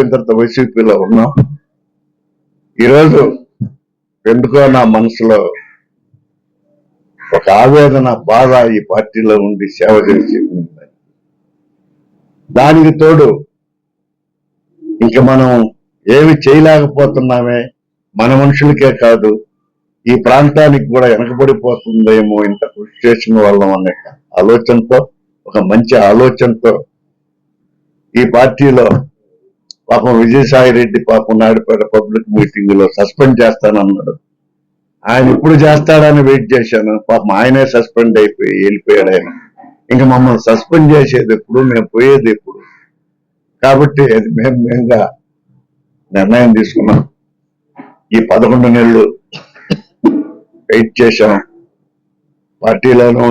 అయిపోయిన తర్వాత వైసీపీలో ఉన్నాం. ఈరోజు ఎందుకో నా మనసులో ఒక ఆవేదన బాధ ఈ పార్టీలో ఉండి సేవ చేసి దానికి తోడు ఇంక మనం ఏమి చేయలేకపోతున్నామే మన మనుషులకే కాదు ఈ ప్రాంతానికి కూడా వెనకబడిపోతుందేమో ఇంత కృషి చేసిన వాళ్ళం అనే ఆలోచనతో ఒక మంచి ఆలోచనతో ఈ పార్టీలో పాపం విజయసాయి రెడ్డి పాపం నాయుడుపేట పబ్లిక్ మీటింగ్లో సస్పెండ్ చేస్తానన్నాడు. ఆయన ఇప్పుడు చేస్తాడని వెయిట్ చేశాను. పాపం ఆయనే సస్పెండ్ అయిపోయి వెళ్ళిపోయాడు ఆయన. ఇంకా మమ్మల్ని సస్పెండ్ చేసేది ఎప్పుడు? మేము పోయేది ఎప్పుడు? కాబట్టి అది మేము మేంగా నిర్ణయం తీసుకున్నాం. ఈ పదకొండు నెలలు వెయిట్ చేశాం. పార్టీలోనూ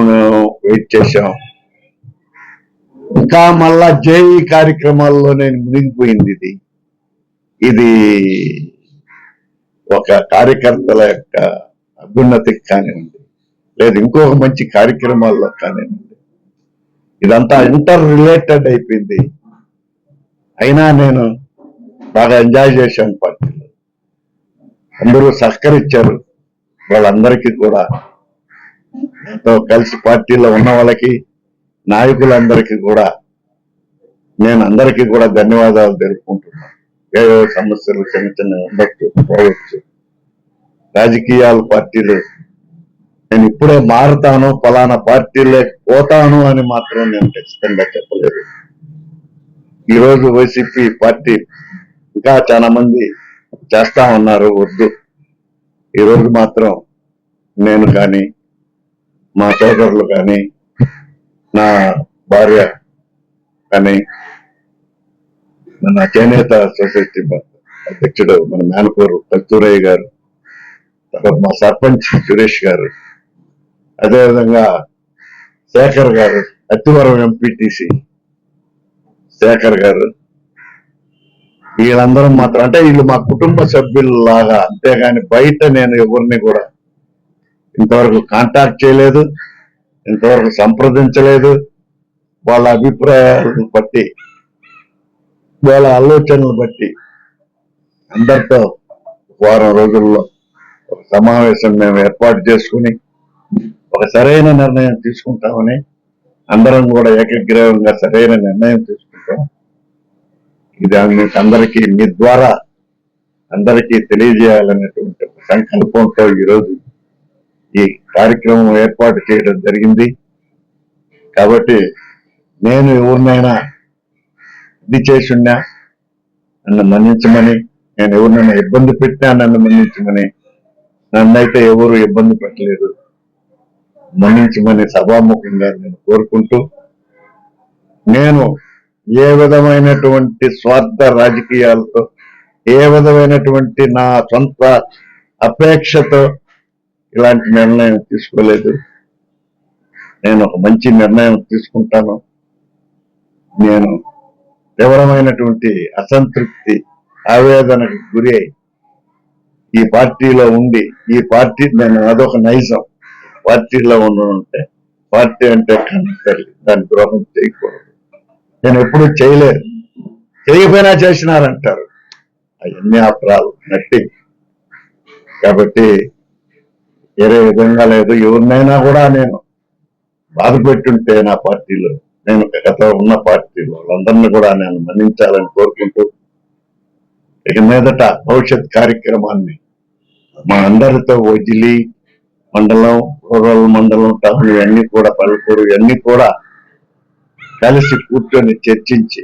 వెయిట్ చేశాం. ఇంకా మళ్ళా జేఈ కార్యక్రమాల్లో నేను మునిగిపోయింది ఇది. ఇది ఒక కార్యకర్తల యొక్క అభ్యున్నతికి కానివ్వండి లేదు ఇంకొక మంచి కార్యక్రమాల్లో కానివ్వండి. ఇదంతా ఇంటర్ రిలేటెడ్ అయిపోయింది. అయినా నేను బాగా ఎంజాయ్ చేశాను పార్టీలో. అందరూ సహకరించారు. వాళ్ళందరికీ కూడా. ఎంతో కలిసి పార్టీలో ఉన్న వాళ్ళకి నాయకులందరికీ కూడా నేను అందరికీ కూడా ధన్యవాదాలు తెలుపుకుంటున్నాను. ఏవో సమస్యలు చిన్న చిన్న ఉండొచ్చు పోవచ్చు రాజకీయాల పార్టీలు. నేను ఇప్పుడే మారుతాను ఫలానా పార్టీలే పోతాను అని మాత్రం నేను ఖచ్చితంగా చెప్పలేదు. ఈరోజు వైసీపీ పార్టీ ఇంకా చాలా మంది చేస్తా ఉన్నారు వద్దు. ఈరోజు మాత్రం నేను కానీ మా సోదరులు కానీ నా భార్య కానీ మన చేనేత సొసైటీ అధ్యక్షుడు మన మేనపూరు కస్తూరయ్య గారు తర్వాత మా సర్పంచ్ సురేష్ గారు అదేవిధంగా శేఖర్ గారు అత్తివరం ఎంపీటీసీ శేఖర్ గారు వీళ్ళందరం మాత్రం అంటే వీళ్ళు మా కుటుంబ సభ్యుల్లాగా అంతేగాని బయట నేను ఎవరిని కూడా ఇంతవరకు కాంటాక్ట్ చేయలేదు. ఇంతవరకు సంప్రదించలేదు వాళ్ళ అభిప్రాయాలను బట్టి వాళ్ళ ఆలోచనలు బట్టి అందరితో వారం రోజుల్లో ఒక సమావేశం మేము ఏర్పాటు చేసుకుని ఒక సరైన నిర్ణయం తీసుకుంటామని అందరం కూడా ఏకగ్రీవంగా సరైన నిర్ణయం తీసుకుంటాం. ఇది మీకు అందరికీ మీ ద్వారా అందరికీ తెలియజేయాలనేటువంటి సంకల్పంతో ఈరోజు ఈ కార్యక్రమం ఏర్పాటు చేయడం జరిగింది. కాబట్టి నేను ఎవరినైనా ఇది చేసున్నా నన్ను మన్నించమని నేను ఎవరినైనా ఇబ్బంది పెట్టినా నన్ను మన్నించమని నన్నైతే ఎవరు ఇబ్బంది పెట్టలేదు. మన్నించమని సభాముఖంగా నేను కోరుకుంటూ నేను ఏ విధమైనటువంటి స్వార్థ రాజకీయాలతో ఏ విధమైనటువంటి నా సొంత అపేక్షతో ఇలాంటి నిర్ణయం తీసుకోలేదు. నేను ఒక మంచి నిర్ణయం తీసుకుంటాను. నేను తీవ్రమైనటువంటి అసంతృప్తి ఆవేదనకు గురి అయి ఈ పార్టీలో ఉండి ఈ పార్టీ నేను అదొక నైజం. పార్టీలో ఉంటే పార్టీ అంటే కన్న దాని ద్రోహం చేయకూడదు. నేను ఎప్పుడు చేయలేదు. చేయకపోయినా చేసినారంటారు. అవన్నీ అపరాలు నట్టి కాబట్టి వేరే విధంగా లేదు. ఎవరినైనా కూడా నేను బాధ పెట్టుంటే నా పార్టీలో నేను గత ఉన్న పార్టీలో వాళ్ళందరినీ కూడా నేను మన్నించాలని కోరుకుంటూ ఇక మీదట భవిష్యత్ కార్యక్రమాన్ని మా అందరితో వదిలి మండలం రూరల్ మండలం టౌన్ ఇవన్నీ కూడా పల్లెటూరు ఇవన్నీ కూడా కలిసి కూర్చొని చర్చించి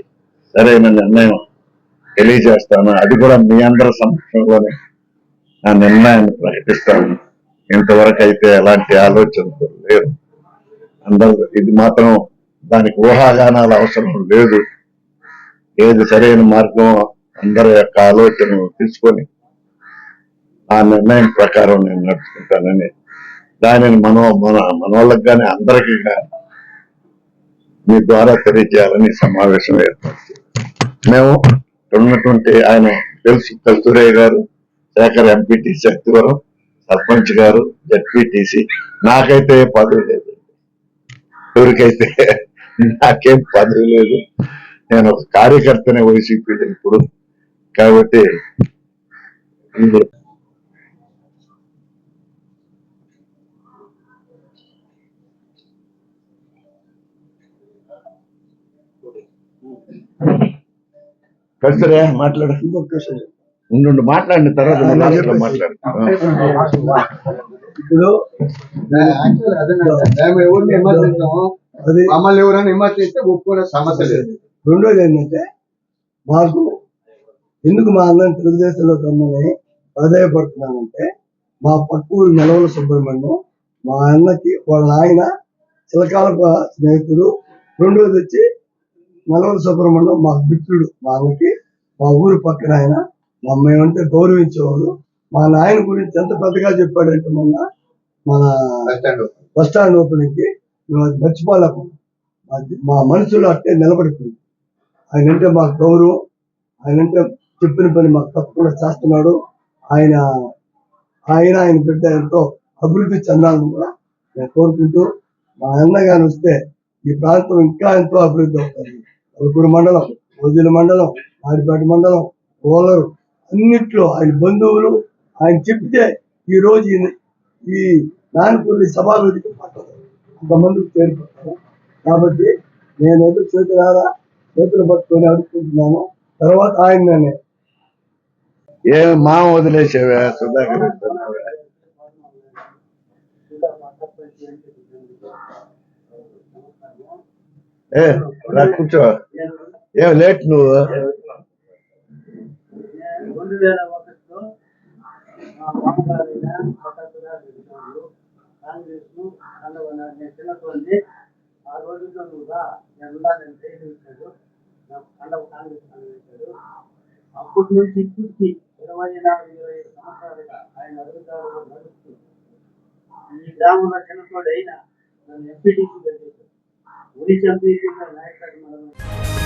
సరైన నిర్ణయం తెలియజేస్తాను. అది కూడా మీ అందరి సమక్షంలోనే ఆ నిర్ణయాన్ని ప్రకటిస్తాను. ఇంతవరకు అయితే ఎలాంటి ఆలోచనలు లేవు. అందరూ ఇది మాత్రం దానికి ఊహాగానాల అవసరం లేదు. ఏది సరైన మార్గం అందరి యొక్క ఆలోచన తీసుకొని ఆ నిర్ణయం ప్రకారం నేను నడుచుకుంటానని దానిని మనో మన మనోళ్ళకి కానీ అందరికీ కానీ మీ ద్వారా తెలియజేయాలని సమావేశం ఏర్పాటు మేము ఉన్నటువంటి ఆయన తెలుసు కస్తూరయ్య గారు శేఖర్ ఎంపీటీ శక్తివరం సర్పంచ్ గారు జడ్పీటీసీ నాకైతే పదవి లేదు. ఎవరికైతే నాకేం పదవి లేదు. నేను ఒక కార్యకర్తనే వైసీపీ ఇప్పుడు. కాబట్టి ఇది ఇంకొక క్వశ్చన్ ఉండు మాట్లాడిన తర్వాత ఇప్పుడు ఎవరిని మమ్మల్ని ఎవరైనా విమర్శిస్తే ఒప్పుకునే సమస్య లేదు. రెండోది ఏంటంటే మాకు ఎందుకు మా అన్నని తెలుగుదేశంలో రమ్మని ప్రాధాయపడుతున్నానంటే మా పక్క ఊరు నెలవల సుబ్రహ్మణ్యం మా అన్నకి వాళ్ళ ఆయన చిలకాల స్నేహితుడు. రెండోది వచ్చి నెలవల సుబ్రహ్మణ్యం మా మిత్రుడు మా అన్నకి మా ఊరు పక్కన ఆయన మా మేమంటే గౌరవించేవాడు. మా నాయన గురించి ఎంత పెద్దగా చెప్పాడంటే మొన్న మన బస్ స్టాండ్ బస్ స్టాండ్ ఓపెనింగ్కి మేము అది మర్చిపోలేకుండా మా మనసులో అట్టే నిలబడిపోయింది. ఆయన అంటే మాకు గౌరవం. ఆయన అంటే చెప్పిన పని మాకు తప్పకుండా చేస్తున్నాడు. ఆయన ఆయన ఆయన బిడ్డ ఎంతో అభివృద్ధి చెందాలని కూడా నేను కోరుకుంటూ మా అన్నగాని వస్తే ఈ ప్రాంతం ఇంకా ఎంతో అభివృద్ధి అవుతుంది. అలుగురు మండలం రోజుల మండలం ఆడిపేట మండలం ఓలరు అన్నిట్లో ఆయన బంధువులు ఆయన చెప్తే ఈ రోజు ఈ- ఈ సభావేదిక పట్టదు. అంతమందికి చేరిపోతారు కాబట్టి నేను ఎదురు చేతులారా చేతులు పట్టుకొని అడుగుతున్నాను తర్వాత ఆయన ఏ మా వదిలేసేవా సుధాకర్ ఏ రా కూర్చో. ఏం లేట్ నువ్వు? వేల ఒకటిలో మా మామగారైన పట్టకుగా కాంగ్రెస్ అందువల్ల నేను చిన్నటువంటి ఆ రోజుల్లో నువ్వు రా నేను ఉండాలని ప్రయత్నించాడు నాకు అండవ కాంగ్రెస్ అందించాడు అప్పటి నుంచి ఇప్పటికి ఇరవై నాలుగు ఇరవై ఐదు సంవత్సరాలుగా ఆయన అడుగుదారులు నడుస్తూ ఈ గ్రామంలో చిన్నతోడు అయినా నన్ను ఎంపీటీసీ పెట్టేశాడు ఒడిశా ఎంపీటీ నాయకుడు మనం